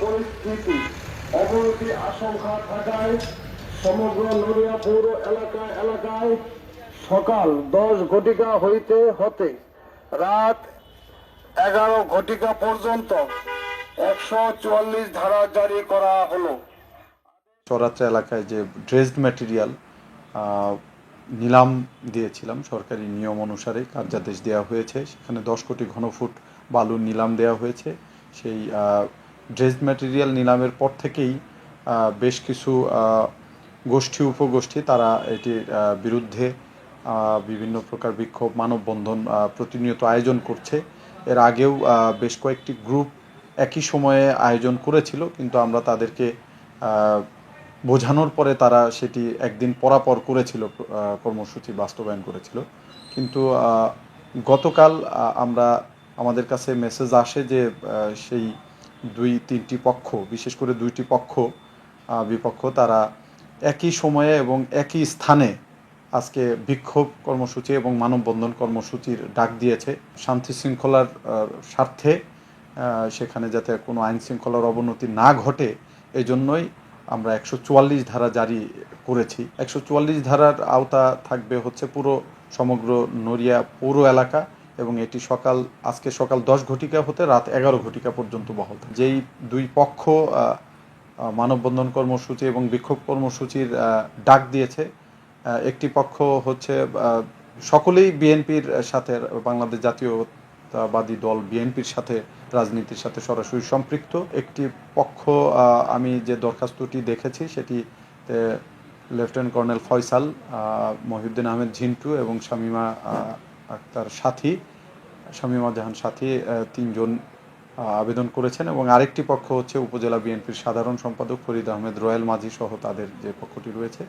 পরিস্থিতি অবনতির আশঙ্কা থাকায় সমগ্র নড়িয়া পৌর এলাকা এলাকায় সকাল দশ ঘটিকা হইতে হতে রাত এগারো ঘটিকা পর্যন্ত একশো চুয়াল্লিশ ধারা জারি করা হলো। চরাত্রা এলাকায় যে ড্রেসড ম্যাটেরিয়াল নিলাম দিয়েছিলাম সরকারি নিয়ম অনুসারে কার্যাদেশ দেওয়া হয়েছে। সেখানে দশ কোটি ঘনফুট বালুর নিলাম দেওয়া হয়েছে। সেই ড্রেসড ম্যাটেরিয়াল নিলামের পর থেকেই বেশ কিছু গোষ্ঠী, উপগোষ্ঠী তারা এটির বিরুদ্ধে বিভিন্ন প্রকার বিক্ষোভ, মানববন্ধন প্রতিনিয়ত আয়োজন করছে। এর আগেও বেশ কয়েকটি গ্রুপ একই সময়ে আয়োজন করেছিল, কিন্তু আমরা তাদেরকে বোঝানোর পরে তারা সেটি একদিন পরাপর করেছিল কর্মসূচি বাস্তবায়ন করেছিল। কিন্তু গতকাল আমরা, আমাদের কাছে মেসেজ আসে যে সেই দুই, তিনটি পক্ষ, বিশেষ করে দুইটি পক্ষ বিপক্ষ, তারা একই সময়ে এবং একই স্থানে আজকে বিক্ষোভ কর্মসূচি এবং মানববন্ধন কর্মসূচির ডাক দিয়েছে। শান্তি শৃঙ্খলার স্বার্থে সেখানে যাতে কোনো আইন শৃঙ্খলার অবনতি না ঘটে এই জন্যই আমরা একশো চুয়াল্লিশ ধারা জারি করেছি। একশো চুয়াল্লিশ ধারার আওতা থাকবে হচ্ছে পুরো সমগ্র নড়িয়া পৌর এলাকা। এবং এটি সকাল, আজকে সকাল দশ ঘটিকা হতে রাত এগারো ঘটিকা পর্যন্ত বহাল থাকবে। যেই দুই পক্ষ মানববন্ধন কর্মসূচি এবং বিক্ষোভ কর্মসূচির ডাক দিয়েছে একটি পক্ষ হচ্ছে সকলেই বিএনপির সাথে, বাংলাদেশ জাতীয়তাবাদী দল বিএনপির সাথে, রাজনীতির সাথে সরাসরি সম্পৃক্ত একটি পক্ষ আমি যে দরখাস্তটি দেখেছি সেটি লেফটেন্যান্ট কর্নেল ফয়সাল মহিউদ্দিন আহমেদ ঝিন্টু এবং শামিমা আহ, আক্তার সাথী শামিমা জাহান সাথী তিনজন আবেদন করেছেন এবং আরেকটি পক্ষ হচ্ছে উপজেলা বিএনপির সাধারণ সম্পাদক ফরিদ আহমেদ রয়্যাল মাঝি সহ তাদের যে পক্ষটি রয়েছে।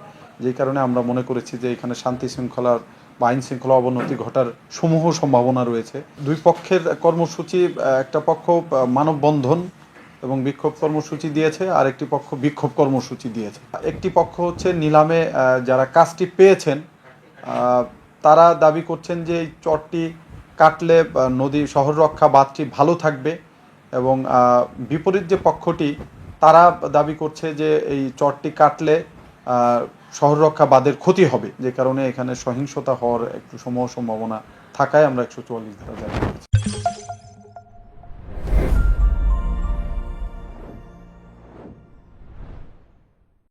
যেই কারণে আমরা মনে করেছি যে এখানে শান্তি শৃঙ্খলার বা আইন শৃঙ্খলা অবনতি ঘটার সমূহ সম্ভাবনা রয়েছে। দুই পক্ষের কর্মসূচি একটা পক্ষ মানববন্ধন এবং বিক্ষোভ কর্মসূচি দিয়েছে আর একটি পক্ষ বিক্ষোভ কর্মসূচি দিয়েছে। একটি পক্ষ হচ্ছে নিলামে যারা কাজটি পেয়েছেন তারা দাবি করছেন যে এই চরটি কাটলে নদী শহর রক্ষা বাঁধটি ভালো থাকবে এবং বিপরীত যে পক্ষটি, তারা দাবি করছে যে এই চরটি কাটলে শহর রক্ষা বাঁধের ক্ষতি হবে যে কারণে এখানে সহিংসতা হওয়ার একটু সমূহ সম্ভাবনা থাকায় আমরা একশো চুয়াল্লিশ ধারা করি।